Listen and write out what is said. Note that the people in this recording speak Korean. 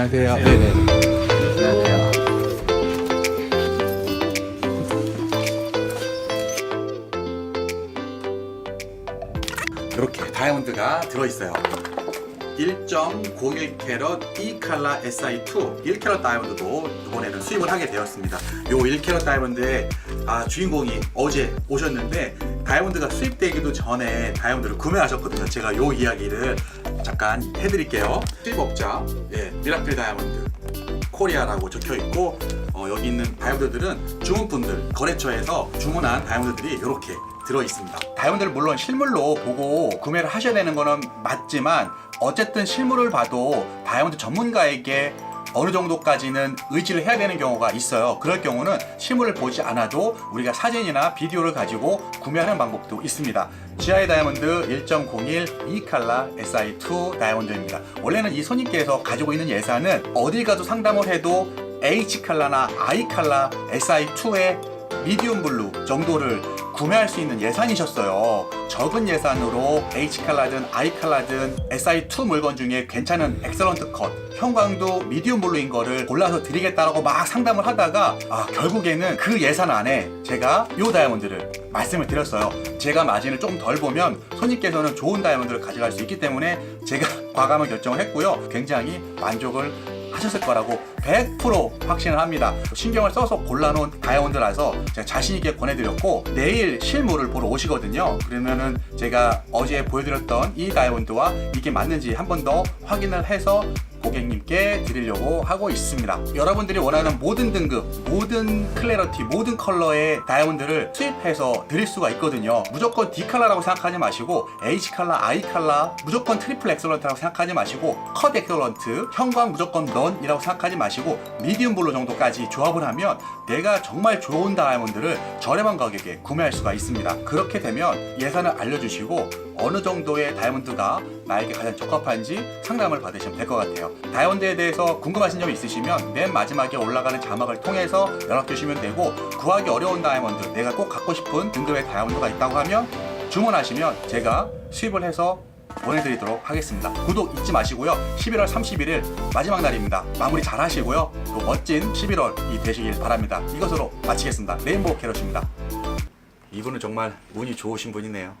안녕하세요. 네네. 안녕하세요. 이렇게 다이아몬드가 들어있어요. 1.01캐럿 E칼라 SI2 1캐럿 다이아몬드도 이번에는 수입을 하게 되었습니다. 요 1캐럿 다이아몬드의 아, 주인공이 어제 오셨는데 다이아몬드가 수입되기도 전에 다이아몬드를 구매하셨거든요. 제가 요 이야기를 잠깐 해드릴게요. 수입업자 예, 미라클 다이아몬드 코리아라고 적혀 있고 어, 여기 있는 다이아몬드들은 주문분들 거래처에서 주문한 다이아몬드들이 이렇게 들어 있습니다. 다이아몬드를 물론 실물로 보고 구매를 하셔야 되는 거는 맞지만 어쨌든 실물을 봐도 다이아몬드 전문가에게 어느 정도까지는 의지를 해야 되는 경우가 있어요. 그럴 경우는 실물을 보지 않아도 우리가 사진이나 비디오를 가지고 구매하는 방법도 있습니다. GI 다이아몬드 1.01 E칼라 SI2 다이아몬드입니다. 원래는 이 손님께서 가지고 있는 예산은 어딜 가도 상담을 해도 H칼라나 I칼라 SI2의 미디움 블루 정도를 구매할 수 있는 예산이셨어요. 적은 예산으로 H칼라든 I칼라든 SI2 물건 중에 괜찮은 엑셀런트 컷, 형광도 미디움 블루인 거를 골라서 드리겠다라고 막 상담을 하다가 아, 결국에는 그 예산 안에 제가 요 다이아몬드를 말씀을 드렸어요. 제가 마진을 좀덜 보면 손님께서는 좋은 다이아몬드를 가져갈 수 있기 때문에 제가 과감한 결정을 했고요. 굉장히 만족을 하셨을 거라고 100% 확신을 합니다. 신경을 써서 골라놓은 다이아몬드라서 제가 자신있게 권해드렸고 내일 실물을 보러 오시거든요. 그러면은 제가 어제 보여드렸던 이 다이아몬드와 이게 맞는지 한 번 더 확인을 해서 고객님께 드리려고 하고 있습니다. 여러분들이 원하는 모든 등급, 모든 클래러티, 모든 컬러의 다이아몬드를 수입해서 드릴 수가 있거든요. 무조건 D 칼라라고 생각하지 마시고 H 칼라, I 칼라, 무조건 트리플 엑셀런트라고 생각하지 마시고 컷 엑셀런트, 형광 무조건 넌이라고 생각하지 마시고 미디움 블루 정도까지 조합을 하면 내가 정말 좋은 다이아몬드를 저렴한 가격에 구매할 수가 있습니다. 그렇게 되면 예산을 알려주시고 어느 정도의 다이아몬드가 나에게 가장 적합한지 상담을 받으시면 될 것 같아요. 다이아몬드에 대해서 궁금하신 점 있으시면 맨 마지막에 올라가는 자막을 통해서 연락 주시면 되고 구하기 어려운 다이아몬드, 내가 꼭 갖고 싶은 등급의 다이아몬드가 있다고 하면 주문하시면 제가 수입을 해서 보내드리도록 하겠습니다. 구독 잊지 마시고요. 11월 31일 마지막 날입니다. 마무리 잘 하시고요. 또 멋진 11월이 되시길 바랍니다. 이것으로 마치겠습니다. 레인보우 캐럿입니다. 이분은 정말 운이 좋으신 분이네요.